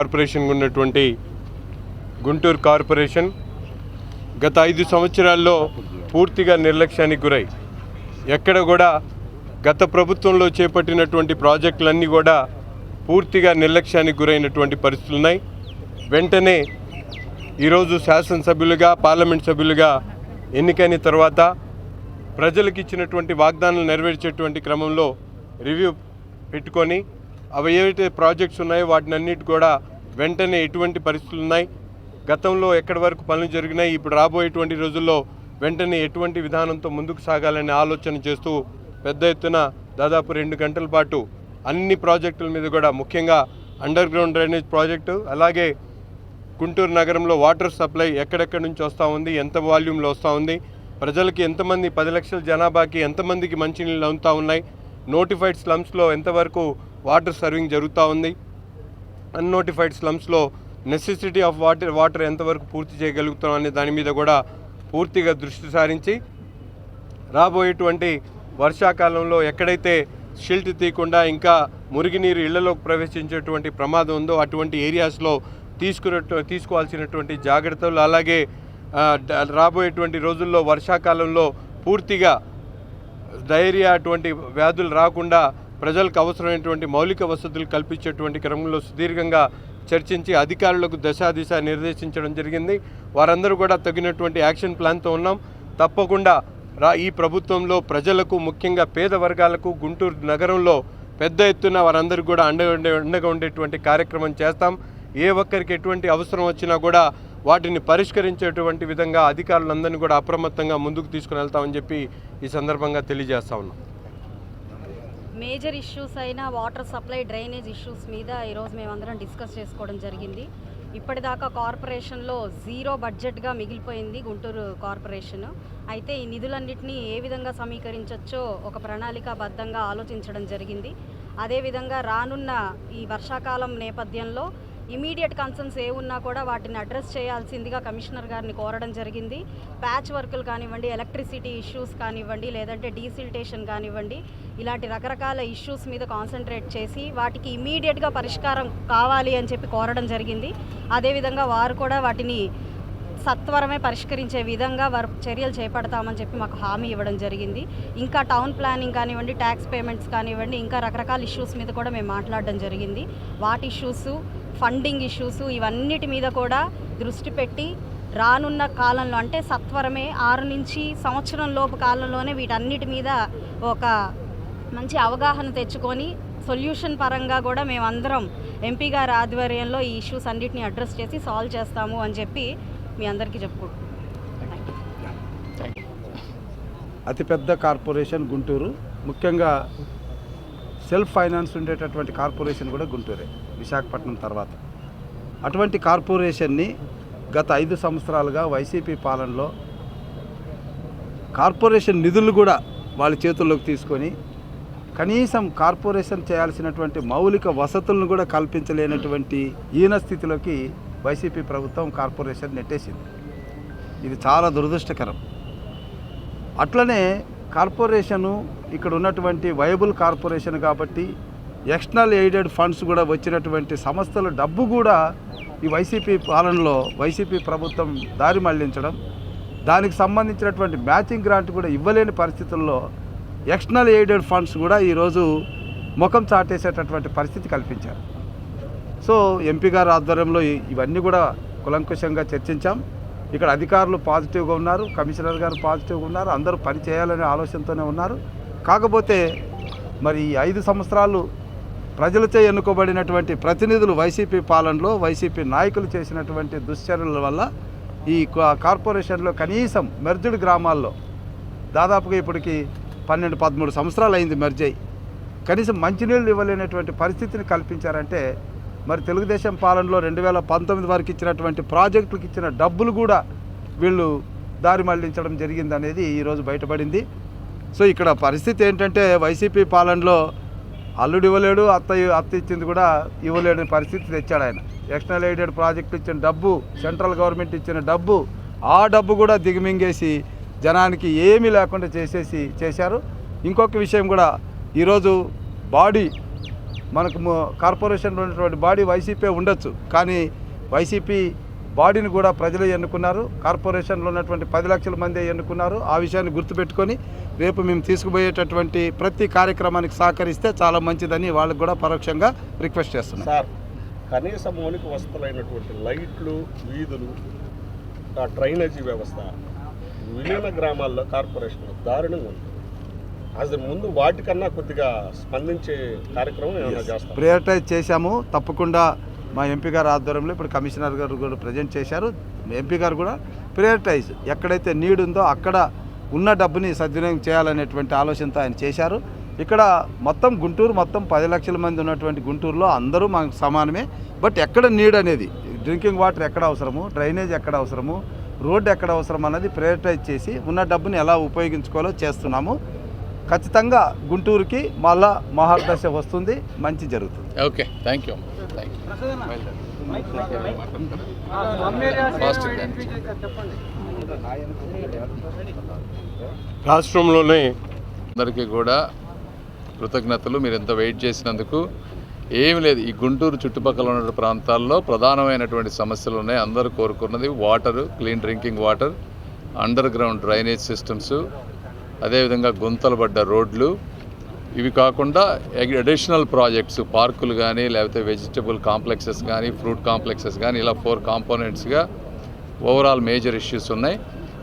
Corporation ఉన్నటువంటి Guntur corporation గత ఐదు సంవత్సరాల్లో పూర్తిగా నిర్లక్ష్యానికి గురై ఎక్కడ కూడా గత ప్రభుత్వంలో చేపట్టినటువంటి ప్రాజెక్టులన్నీ కూడా పూర్తిగా నిర్లక్ష్యానికి గురైనటువంటి పరిస్థితులు ఉన్నాయి. వెంటనే ఈరోజు శాసనసభ్యులుగా పార్లమెంట్ సభ్యులుగా ఎన్నికైన తర్వాత ప్రజలకు ఇచ్చినటువంటి వాగ్దానాలు నెరవేర్చేటువంటి క్రమంలో రివ్యూ పెట్టుకొని అవి ఏవైతే ప్రాజెక్ట్స్ ఉన్నాయో వాటిని అన్నిటి కూడా వెంటనే ఎటువంటి పరిస్థితులు ఉన్నాయి? గతంలో ఎక్కడి వరకు పనులు జరిగినాయి? ఇప్పుడు రాబోయేటువంటి రోజుల్లో వెంటనే ఎటువంటి విధానంతో ముందుకు సాగాలనే ఆలోచన చేస్తూ పెద్ద ఎత్తున దాదాపు రెండు గంటల పాటు అన్ని ప్రాజెక్టుల మీద కూడా ముఖ్యంగా అండర్ గ్రౌండ్ డ్రైనేజ్ ప్రాజెక్టు అలాగే గుంటూరు నగరంలో వాటర్ సప్లై ఎక్కడెక్కడి నుంచి వస్తూ ఉంది? ఎంత వాల్యూమ్లో వస్తూ ఉంది? ప్రజలకి ఎంతమంది పది లక్షల జనాభాకి ఎంతమందికి మంచినీళ్ళు అందుతూ ఉన్నాయి? నోటిఫైడ్ స్లమ్స్లో ఎంతవరకు వాటర్ సర్వింగ్ జరుగుతూ ఉంది? అన్నోటిఫైడ్ స్లమ్స్లో నెసెసిటీ ఆఫ్ వాటర్ వాటర్ ఎంతవరకు పూర్తి చేయగలుగుతాం అనే దాని మీద కూడా పూర్తిగా దృష్టి సారించి రాబోయేటువంటి వర్షాకాలంలో ఎక్కడైతే షిల్ట్ తీయకుండా ఇంకా మురుగునీరు ఇళ్ళలోకి ప్రవేశించేటువంటి ప్రమాదం ఉందో అటువంటి ఏరియాస్లో తీసుకున్న తీసుకోవాల్సినటువంటి జాగ్రత్తలు అలాగే రాబోయేటువంటి రోజుల్లో వర్షాకాలంలో పూర్తిగా డైరియా అటువంటి వ్యాధులు రాకుండా ప్రజలకు అవసరమైనటువంటి మౌలిక వసతులు కల్పించేటువంటి క్రమంలో సుదీర్ఘంగా చర్చించి అధికారులకు దశాదిశ నిర్దేశించడం జరిగింది. వారందరూ కూడా తగినటువంటి యాక్షన్ ప్లాన్తో ఉన్నాం. తప్పకుండా రా ఈ ప్రభుత్వంలో ప్రజలకు ముఖ్యంగా పేద వర్గాలకు గుంటూరు నగరంలో పెద్ద ఎత్తున వారందరికీ కూడా అండగా ఉండే అండగా ఉండేటువంటి కార్యక్రమం చేస్తాం. ఏ ఒక్కరికి ఎటువంటి అవసరం వచ్చినా కూడా వాటిని పరిష్కరించేటువంటి విధంగా అధికారులందరినీ కూడా అప్రమత్తంగా ముందుకు తీసుకుని వెళ్తామని చెప్పి ఈ సందర్భంగా తెలియజేస్తా ఉన్నాం. మేజర్ ఇష్యూస్ అయిన వాటర్ సప్లై డ్రైనేజ్ ఇష్యూస్ మీద ఈరోజు మేమందరం డిస్కస్ చేసుకోవడం జరిగింది. ఇప్పటిదాకా కార్పొరేషన్లో జీరో బడ్జెట్గా మిగిలిపోయింది గుంటూరు కార్పొరేషన్. అయితే ఈ నిధులన్నింటినీ ఏ విధంగా సమీకరించవచ్చో ఒక ప్రణాళికాబద్ధంగా ఆలోచించడం జరిగింది. అదేవిధంగా రానున్న ఈ వర్షాకాలం నేపథ్యంలో ఇమీడియట్ కన్సర్న్స్ ఏ ఉన్నా కూడా వాటిని అడ్రస్ చేయాల్సిందిగా కమిషనర్ గారిని కోరడం జరిగింది. ప్యాచ్ వర్కులు కానివ్వండి ఎలక్ట్రిసిటీ ఇష్యూస్ కానివ్వండి లేదంటే డీసిల్టేషన్ కానివ్వండి ఇలాంటి రకరకాల ఇష్యూస్ మీద కాన్సన్ట్రేట్ చేసి వాటికి ఇమీడియట్గా పరిష్కారం కావాలి అని చెప్పి కోరడం జరిగింది. అదేవిధంగా వారు కూడా వాటిని సత్వరమే పరిష్కరించే విధంగా వారు చర్యలు చేపడతామని చెప్పి మాకు హామీ ఇవ్వడం జరిగింది. ఇంకా టౌన్ ప్లానింగ్ కానివ్వండి ట్యాక్స్ పేమెంట్స్ కానివ్వండి ఇంకా రకరకాల ఇష్యూస్ మీద కూడా మేము మాట్లాడడం జరిగింది. వాటి ఇష్యూస్ ఫండింగ్ ఇష్యూస్ ఇవన్నిటి మీద కూడా దృష్టి పెట్టి రానున్న కాలంలో అంటే సత్వరమే ఆరు నుంచి సంవత్సరం లోపు కాలంలోనే వీటన్నిటి మీద ఒక మంచి అవగాహన తెచ్చుకొని సొల్యూషన్ పరంగా కూడా మేమందరం ఎంపీ గారి ఆధ్వర్యంలో ఈ ఇష్యూస్ అన్నిటిని అడ్రస్ చేసి సాల్వ్ చేస్తాము అని చెప్పి మీ అందరికీ చెప్పుకుంటున్నాం. అతిపెద్ద కార్పొరేషన్ గుంటూరు. ముఖ్యంగా సెల్ఫ్ ఫైనాన్స్ ఉండేటటువంటి కార్పొరేషన్ కూడా గుంటూరే. విశాఖపట్నం తర్వాత. అటువంటి కార్పొరేషన్ని గత ఐదు సంవత్సరాలుగా వైసీపీ పాలనలో కార్పొరేషన్ నిధులు కూడా వాళ్ళ చేతుల్లోకి తీసుకొని కనీసం కార్పొరేషన్ చేయాల్సినటువంటి మౌలిక వసతులను కూడా కల్పించలేనటువంటి ఈన స్థితిలోకి వైసీపీ ప్రభుత్వం కార్పొరేషన్ నెట్టేసింది. ఇది చాలా దురదృష్టకరం. అట్లనే కార్పొరేషను ఇక్కడ ఉన్నటువంటి వైబుల్ కార్పొరేషన్ కాబట్టి ఎక్స్టర్నల్ ఎయిడెడ్ ఫండ్స్ కూడా వచ్చినటువంటి సంస్థల డబ్బు కూడా ఈ వైసీపీ పాలనలో వైసీపీ ప్రభుత్వం దారి మళ్ళించడం దానికి సంబంధించినటువంటి మ్యాచింగ్ గ్రాంట్ కూడా ఇవ్వలేని పరిస్థితుల్లో ఎక్స్టర్నల్ ఎయిడెడ్ ఫండ్స్ కూడా ఈరోజు ముఖం చాటేసేటటువంటి పరిస్థితి కల్పించారు. సో ఎంపీ గారి ఆధ్వర్యంలో ఇవన్నీ కూడా కులంకుశంగా చర్చించాం. ఇక్కడ అధికారులు పాజిటివ్గా ఉన్నారు కమిషనర్ గారు పాజిటివ్గా ఉన్నారు అందరూ పని చేయాలనే ఆలోచనతోనే ఉన్నారు. కాకపోతే మరి ఈ ఐదు సంవత్సరాలు ప్రజలచే ఎన్నుకోబడినటువంటి ప్రతినిధులు వైసీపీ పాలనలో వైసీపీ నాయకులు చేసినటువంటి దుశ్చర్యల వల్ల ఈ కార్పొరేషన్లో కనీసం మెర్జ్డ్ గ్రామాల్లో దాదాపుగా ఇప్పటికి పన్నెండు పదమూడు సంవత్సరాలు అయింది మెర్జ్ అయ్యి. కనీసం మంచినీళ్ళు ఇవ్వలేనటువంటి పరిస్థితిని కల్పించారంటే మరి తెలుగుదేశం పాలనలో రెండు వేల పంతొమ్మిది వరకు ఇచ్చినటువంటి ప్రాజెక్టులకు ఇచ్చిన డబ్బులు కూడా వీళ్ళు దారి మళ్ళించడం జరిగింది అనేది ఈరోజు బయటపడింది. సో ఇక్కడ పరిస్థితి ఏంటంటే వైసీపీ పాలనలో అల్లుడు ఇవ్వలేడు అత్త అత్త ఇచ్చింది కూడా ఇవ్వలేని పరిస్థితి తెచ్చాడు ఆయన. ఎక్స్టర్నల్ ఎయిడెడ్ ప్రాజెక్ట్ ఇచ్చిన డబ్బు సెంట్రల్ గవర్నమెంట్ ఇచ్చిన డబ్బు ఆ డబ్బు కూడా దిగమింగేసి జనానికి ఏమీ లేకుండా చేసేసి చేశారు. ఇంకొక విషయం కూడా ఈరోజు బాడీ మనకు కార్పొరేషన్లో ఉన్నటువంటి బాడీ వైసీపీ ఉండొచ్చు కానీ వైసీపీ బాడీని కూడా ప్రజలు ఎన్నుకున్నారు. కార్పొరేషన్లో ఉన్నటువంటి పది లక్షల మంది ఎన్నుకున్నారు. ఆ విషయాన్ని గుర్తుపెట్టుకొని రేపు మేము తీసుకుపోయేటటువంటి ప్రతి కార్యక్రమానికి సహకరిస్తే చాలా మంచిదని వాళ్ళకి కూడా పరోక్షంగా రిక్వెస్ట్ చేస్తున్నాం. సార్ కనీస మౌలిక వసతులైనటువంటి లైట్లు వీధులు ఆ డ్రైనేజీ వ్యవస్థ విలీన గ్రామాల్లో కార్పొరేషన్ దారుణంగా ఉంది. అసలు ముందు వాటికన్నా కొద్దిగా స్పందించే కార్యక్రమం ఏమైనా ప్రియారిటైజ్ చేశాము. తప్పకుండా మా ఎంపీ గారు ఆధ్వర్యంలో ఇప్పుడు కమిషనర్ గారు కూడా ప్రజెంట్ చేశారు. ఎంపీ గారు కూడా ప్రియారిటైజ్ ఎక్కడైతే నీడ్ ఉందో అక్కడ ఉన్న డబ్బుని సద్వినియోగం చేయాలనేటువంటి ఆలోచనతో ఆయన చేశారు. ఇక్కడ మొత్తం గుంటూరు మొత్తం పది లక్షల మంది ఉన్నటువంటి గుంటూరులో అందరూ మనకు సమానమే. బట్ ఎక్కడ నీడ్ అనేది డ్రింకింగ్ వాటర్ ఎక్కడ అవసరము డ్రైనేజ్ ఎక్కడ అవసరము రోడ్డు ఎక్కడ అవసరం అన్నది ప్రియారిటైజ్ చేసి ఉన్న డబ్బుని ఎలా ఉపయోగించుకోవాలో చేస్తున్నాము. ఖచ్చితంగా గుంటూరుకి మళ్ళా మహాదశ వస్తుంది మంచి జరుగుతుంది. Okay thank you thank you రాష్ట్రంలోనే అందరికీ కూడా కృతజ్ఞతలు. మీరు ఎంత వెయిట్ చేసినందుకు ఏమి లేదు. ఈ గుంటూరు చుట్టుపక్కల ఉన్న ప్రాంతాల్లో ప్రధానమైనటువంటి సమస్యలు ఉన్నాయి. అందరూ కోరుకున్నది water clean drinking water underground drainage systems అదేవిధంగా గుంతలు పడ్డ రోడ్లు. ఇవి కాకుండా అడిషనల్ ప్రాజెక్ట్స్ పార్కులు కానీ లేకపోతే వెజిటబుల్ కాంప్లెక్సెస్ కానీ ఫ్రూట్ కాంప్లెక్సెస్ కానీ ఇలా ఫోర్ కాంపోనెంట్స్గా ఓవరాల్ మేజర్ ఇష్యూస్ ఉన్నాయి.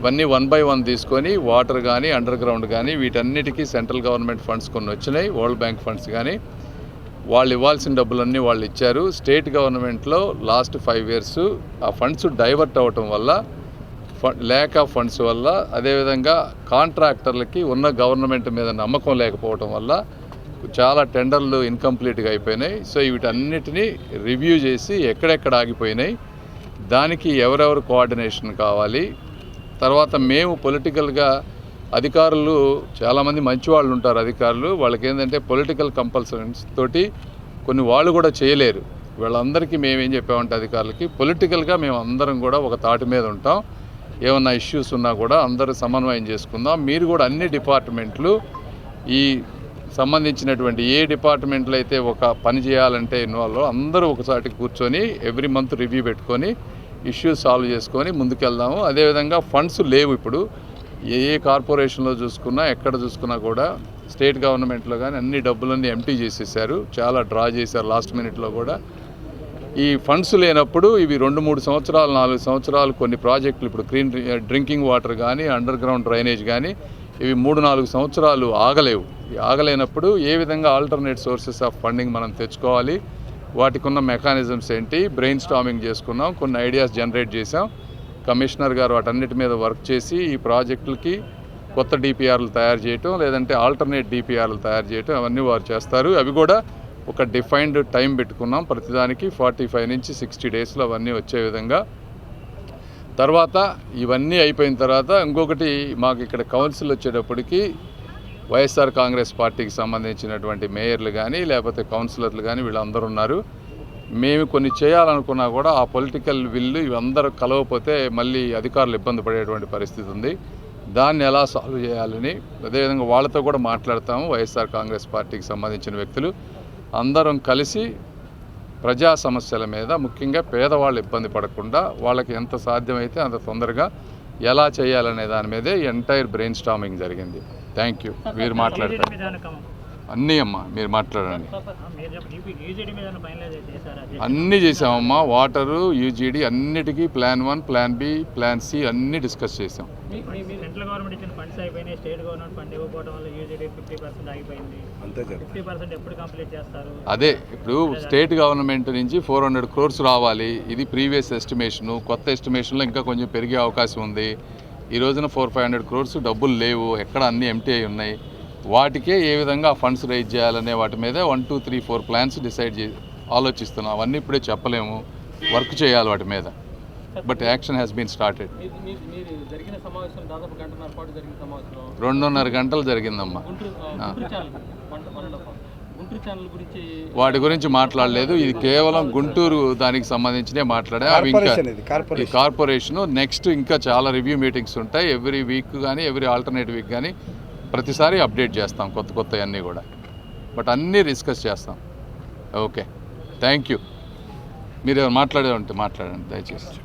ఇవన్నీ వన్ బై వన్ తీసుకొని వాటర్ కానీ అండర్ గ్రౌండ్ కానీ వీటన్నిటికీ సెంట్రల్ గవర్నమెంట్ ఫండ్స్ కొన్ని వచ్చినాయి. వరల్డ్ బ్యాంక్ ఫండ్స్ కానీ వాళ్ళు ఇవ్వాల్సిన డబ్బులన్నీ వాళ్ళు ఇచ్చారు. స్టేట్ గవర్నమెంట్లో లాస్ట్ ఫైవ్ ఇయర్స్ ఆ ఫండ్స్ డైవర్ట్ అవ్వటం వల్ల ల్యాక్ ఆఫ్ ఫండ్స్ వల్ల అదేవిధంగా కాంట్రాక్టర్లకి ఉన్న గవర్నమెంట్ మీద నమ్మకం లేకపోవటం వల్ల చాలా టెండర్లు ఇన్కంప్లీట్గా అయిపోయినాయి. సో వీటన్నిటినీ రివ్యూ చేసి ఎక్కడెక్కడ ఆగిపోయినాయి. దానికి ఎవరెవరు కోఆర్డినేషన్ కావాలి? తర్వాత మేము పొలిటికల్గా అధికారులు చాలామంది మంచి వాళ్ళు ఉంటారు అధికారులు. వాళ్ళకి ఏంటంటే పొలిటికల్ కంపల్సరీస్ తోటి కొన్ని వాళ్ళు కూడా చేయలేరు. వీళ్ళందరికీ మేమేం చెప్పామంటే అధికారులకి పొలిటికల్గా మేము అందరం కూడా ఒక తాటి మీద ఉంటాం. ఏమన్నా ఇష్యూస్ ఉన్నా కూడా అందరూ సమన్వయం చేసుకుందాం. మీరు కూడా అన్ని డిపార్ట్మెంట్లు ఈ సంబంధించినటువంటి ఏ డిపార్ట్మెంట్లో అయితే ఒక పని చేయాలంటే ఇన్వాల్వ్ అందరూ ఒకసారి కూర్చొని ఎవ్రీ మంత్ రివ్యూ పెట్టుకొని ఇష్యూస్ సాల్వ్ చేసుకొని ముందుకెళ్దాము. అదేవిధంగా ఫండ్స్ లేవు ఇప్పుడు. ఏ ఏ కార్పొరేషన్లో చూసుకున్నా ఎక్కడ చూసుకున్నా కూడా స్టేట్ గవర్నమెంట్లో కానీ అన్ని డబ్బులన్నీ ఎంటీ చేసేసారు. చాలా డ్రా చేశారు లాస్ట్ మినిట్లో కూడా. ఈ ఫండ్స్ లేనప్పుడు ఇవి రెండు మూడు సంవత్సరాలు నాలుగు సంవత్సరాలు కొన్ని ప్రాజెక్టులు ఇప్పుడు క్లీన్ డ్రింకింగ్ వాటర్ కానీ అండర్ గ్రౌండ్ డ్రైనేజ్ కానీ ఇవి మూడు నాలుగు సంవత్సరాలు ఆగలేవు. ఆగలేనప్పుడు ఏ విధంగా ఆల్టర్నేట్ సోర్సెస్ ఆఫ్ ఫండింగ్ మనం తెచ్చుకోవాలి? వాటికి ఉన్న మెకానిజమ్స్ ఏంటి? బ్రెయిన్ స్టామింగ్ చేసుకున్నాం కొన్ని ఐడియాస్ జనరేట్ చేసాం కమిషనర్ గారు వాటన్నిటి మీద వర్క్ చేసి ఈ ప్రాజెక్టులకి కొత్త డిపిఆర్లు తయారు చేయటం లేదంటే ఆల్టర్నేట్ డిపిఆర్లు తయారు చేయటం అవన్నీ వారు చేస్తారు. అవి కూడా ఒక డిఫైన్డ్ టైం పెట్టుకున్నాం. ప్రతిదానికి ఫార్టీ ఫైవ్ నుంచి సిక్స్టీ డేస్లో అవన్నీ వచ్చే విధంగా. తర్వాత ఇవన్నీ అయిపోయిన తర్వాత ఇంకొకటి మాకు ఇక్కడ కౌన్సిల్ వచ్చేటప్పటికి వైఎస్ఆర్ కాంగ్రెస్ పార్టీకి సంబంధించినటువంటి మేయర్లు కానీ లేకపోతే కౌన్సిలర్లు కానీ వీళ్ళందరూ ఉన్నారు. మేము కొన్ని చేయాలనుకున్నా కూడా ఆ పొలిటికల్ విల్లు ఇవందరూ కలవకపోతే మళ్ళీ అధికారులు ఇబ్బంది పడేటువంటి పరిస్థితి ఉంది. దాన్ని ఎలా సాల్వ్ చేయాలని అదేవిధంగా వాళ్ళతో కూడా మాట్లాడతాము వైఎస్ఆర్ కాంగ్రెస్ పార్టీకి సంబంధించిన వ్యక్తులు. అందరం కలిసి ప్రజా సమస్యల మీద ముఖ్యంగా పేదవాళ్ళు ఇబ్బంది పడకుండా వాళ్ళకి ఎంత సాధ్యమైతే అంత తొందరగా ఎలా చేయాలనే దాని మీదే ఎంటైర్ బ్రెయిన్ స్టామింగ్ జరిగింది. Thank you. మీరు మాట్లాడతారు. అన్నీ అమ్మా మీరు మాట్లాడండి. అన్నీ చేసామమ్మా వాటరు యూజీడీ అన్నిటికీ plan one plan B plan C అన్నీ డిస్కస్ చేసాం సెంట్రల్ గవర్నమెంట్ ఇచ్చిన ఫండ్స్ అయిపోయినాయి. స్టేట్ గవర్నమెంట్ ఫండ్ ఇవ్వకపోవడం వల్ల యూజీడీ ఫిఫ్టీ పర్సెంట్ ఆగిపోయింది. అంతే ఫిఫ్టీ పర్సెంట్ ఎప్పుడు కంప్లీట్ చేస్తారు? అదే ఇప్పుడు స్టేట్ గవర్నమెంట్ నుంచి ఫోర్ హండ్రెడ్ క్రోర్స్ రావాలి. ఇది ప్రీవియస్ ఎస్టిమేషను కొత్త ఎస్టిమేషన్లో ఇంకా కొంచెం పెరిగే అవకాశం ఉంది. ఈ రోజున ఫోర్ ఫైవ్ హండ్రెడ్ క్రోర్స్ డబ్బులు లేవు ఎక్కడ అన్నీ ఎంటీ అయి ఉన్నాయి. వాటికే ఏ విధంగా ఫండ్స్ రైజ్ చేయాలనే వాటి మీద one two three four plans decide చే ఆలోచిస్తున్నాం. అవన్నీ ఇప్పుడే చెప్పలేము. వర్క్ చేయాలి వాటి మీద. But action has been started. రెండున్నర గంటలు జరిగిందమ్మా. వాటి గురించి మాట్లాడలేదు. ఇది కేవలం గుంటూరు దానికి సంబంధించినే మాట్లాడా. అవి ఇంకా కార్పొరేషన్ ఇది ఈ కార్పొరేషన్ నెక్స్ట్ ఇంకా చాలా రివ్యూ మీటింగ్స్ ఉంటాయి. ఎవ్రీ వీక్ కానీ ఎవ్రీ ఆల్టర్నేట్ వీక్ కానీ ప్రతిసారి అప్డేట్ చేస్తాం కొత్త కొత్త అన్నీ కూడా. బట్ అన్నీ డిస్కస్ చేస్తాం. ఓకే. Thank you. మీరు మాట్లాడే ఉంటే మాట్లాడండి దయచేసి.